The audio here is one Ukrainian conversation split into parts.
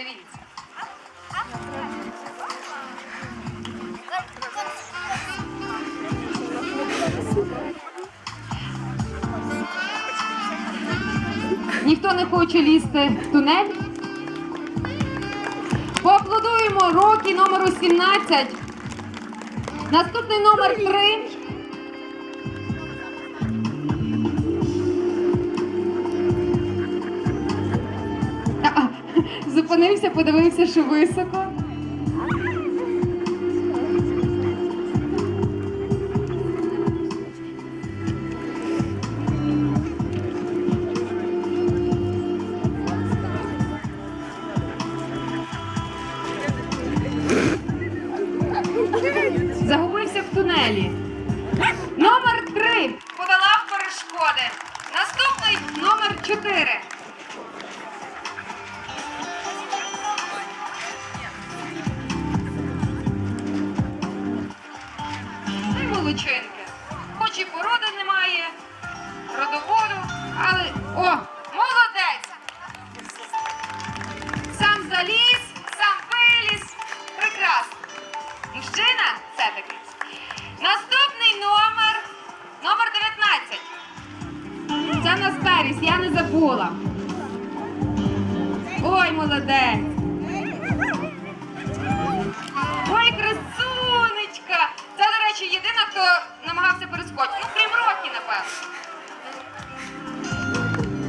Дивіться. Ніхто не хоче лізти в тунель. Поаплодуємо роки номеру 17. Наступний номер 3. Зупинився, подивився, що високо. Я не забула. Ой, молодець. Ой, красунечка! Це, до речі, єдина, хто намагався перескочити. Ну, крім роки, напевно.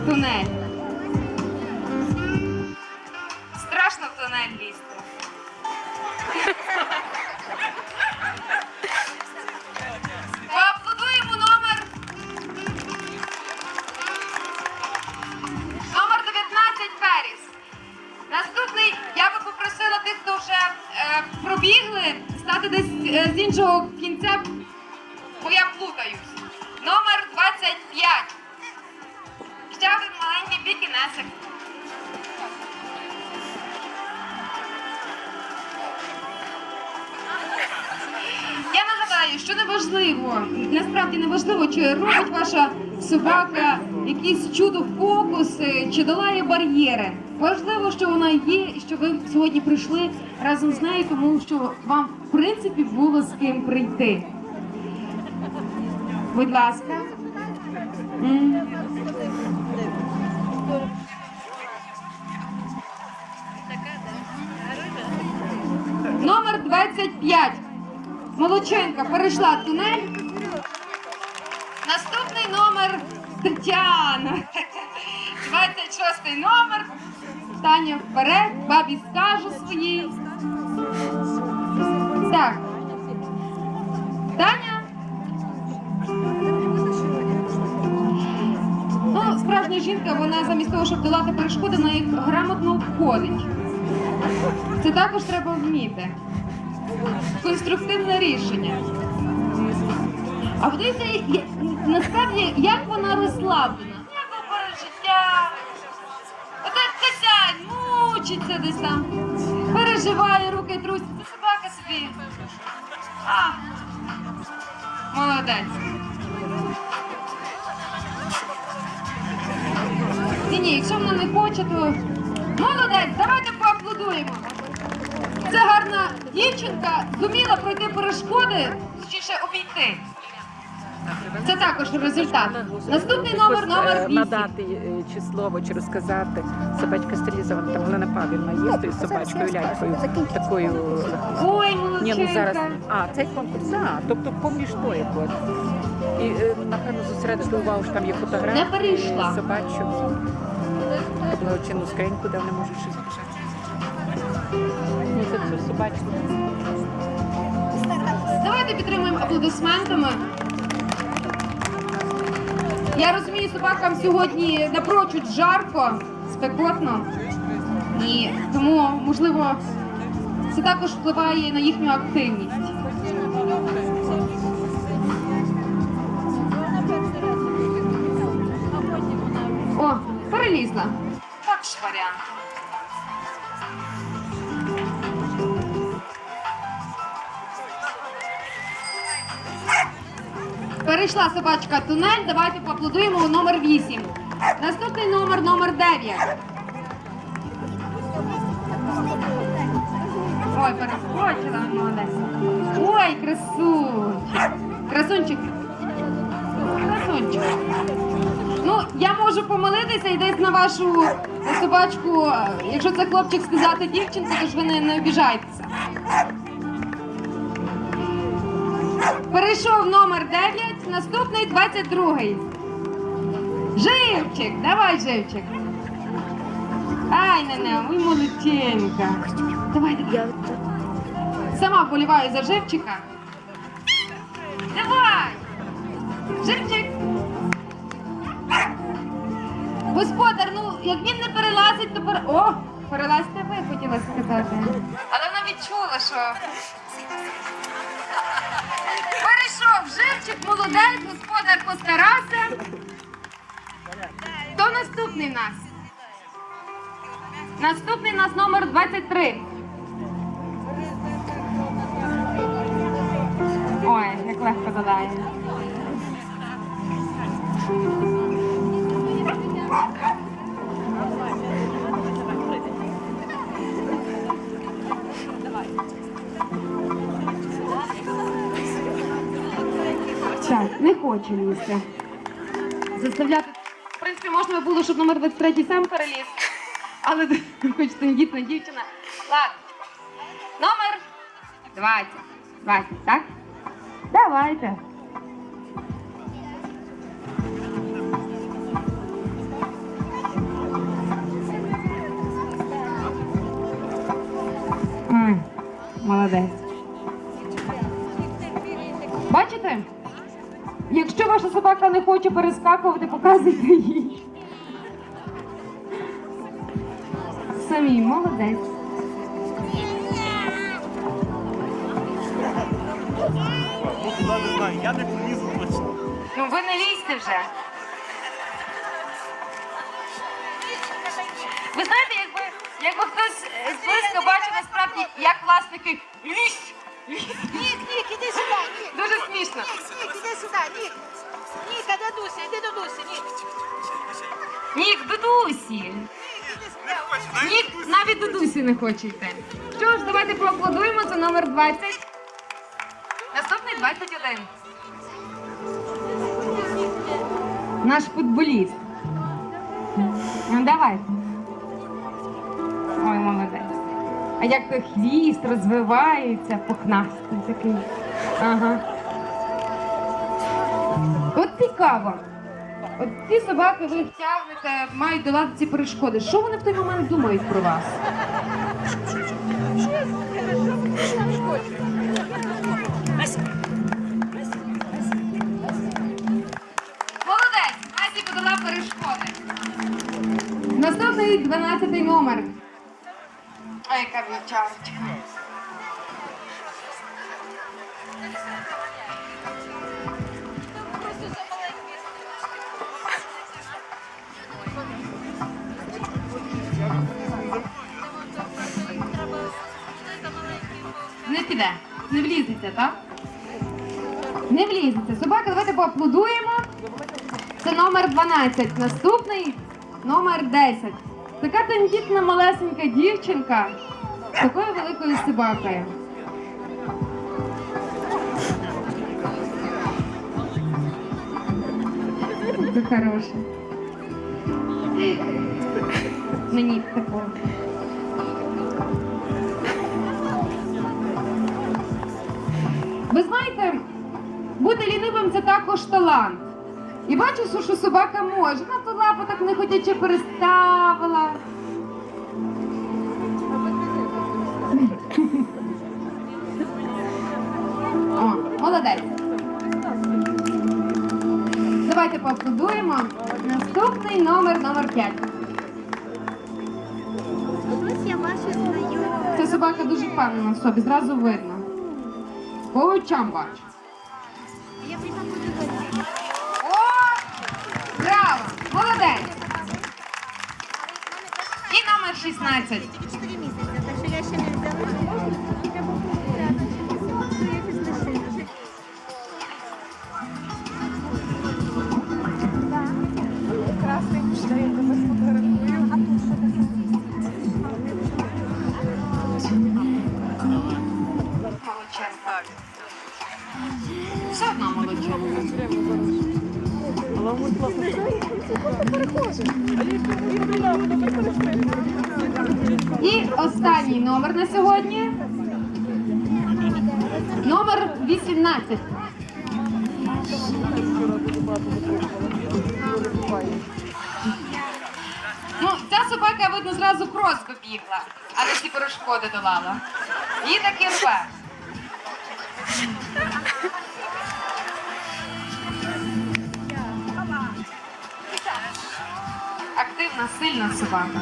Тунель. Страшно в тунель лізти. З іншого кінця, бо я плутаюсь. Номер 25. Ще один маленький бікінесик. Я нагадаю, що неважливо, насправді неважливо, чи робить ваша собака якісь чудо-фокуси, чи долає бар'єри. Важливо, що вона є, і що ви сьогодні прийшли разом з нею, тому що вам в принципі було з ким прийти. Будь ласка. М. Номер 25. Молодчинка перейшла тунель. Наступний номер Тетяна. 26 номер. Таня вперед, бабі скажу свої. Так. Таня. Ну, справжня жінка, вона замість того, щоб долати перешкоди, вона їх грамотно обходить. Це також треба вміти. Конструктивне рішення. А подивіться, насправді, як вона розслаблена. Мучиться десь там, переживає, руки трусять. Це собака собі. А, молодець. Ні, ні, якщо вона не хоче, то молодець, давайте поаплодуємо. Це гарна дівчинка, зуміла пройти перешкоди, точніше обійти. Це також результат. Наступний номер номер Е, 8. Надати е, чи слово, чи розказати. Собачка стерилізована, там Олена Павлівна є з тою собачкою лялькою, такою. Ой, Ні, ну зараз. А, цей конкурс, а, тобто поміж той от. І, е, напевно, зосередити увагу, що там є фотографії. Не перейшла. Собачу. Благочинну скриньку, де вони можуть щось писати. Ну, це цю собачку. Давайте підтримуємо аплодисментами. Я розумію, собакам сьогодні напрочуд жарко, спекотно. І тому, можливо, це також впливає на їхню активність. О, перелізла. Так варіант. Перейшла собачка тунель. Давайте поаплодуємо у номер 8. Наступний номер номер 9. Ой, перескочила, молодець. Ой, красунчик. Красунчик. Красунчик. Ну, я можу помилитися і десь на вашу собачку, якщо це хлопчик сказати дівчинку, то ж ви не, не обіжайтеся. Перейшов номер 9, наступний 22. Живчик, давай, живчик. Ай, не, ой, молодченька. Давай, давай. Сама вболіваю за живчика. Давай! Живчик! Господар, ну як він не перелазить, то пере... О! Перелазьте ви, хотіла сказати. Але вона відчула, що. Перейшов живчик, молодець, господар постарався. Хто наступний в нас? Наступний у нас номер 23. Ой, як легко додає. Так, не хоче лізти. Заставляти. В принципі, можна було, щоб номер 23 сам переліз. Але хоч тендітна дівчина. Ладно. Номер 20. 20, так? Давайте. Ай, молодець. Ваша собака не хоче перескакувати, показуйте їй. Самі, молодець. Ну, туди не знаю, я не полізу. Ну ви не лізьте вже. Ви знаєте, якби, якби хтось е, зблизька бачив насправді, як власники лізь, лізь. Нік, Нік, іди сюди, Нік. Смішно. Нік, іди сюди, Нік. Нік, а де Дуся? Іди до Дусі, Нік. Нік. Нік навіть дудусі не хоче йти. Що ж, давайте поаплодуємо, це номер 20. Наступний 21. Наш футболіст. Ну, давайте. Ой, молодець. А як той хвіст розвивається, пухнастий такий. Ага. Цікаво. От ці собаки ви їх тягнете, мають долати ці перешкоди. Що вони в той момент думають про вас? Молодець! Насі подала перешкоди. Наступний 12 номер. Ой, яка вівчарочка. Не влізеться, так? Не влізеться. Собака, давайте поаплодуємо. Це номер 12. Наступний номер 10. Така тендітна малесенька дівчинка з такою великою собакою. Це хороше. Мені такого. Бути лінивим це також талант. І бачу, що- собака може. Вона ту лапу так нехотяче переставила. О, молодець. Давайте поаплодуємо. Наступний номер номер 5. Ось я вашу знайома. Ця собака дуже впевнена в собі, зразу видно. По очам бачу. 16. Все одно молодчина. Але ми класно. Але перехожу. Але я перехожу. І останній номер на сьогодні. Номер 18. Ну, ця собака, видно, зразу крос побігла, а не всі перешкоди долала. І таки рве. Активна, сильна собака.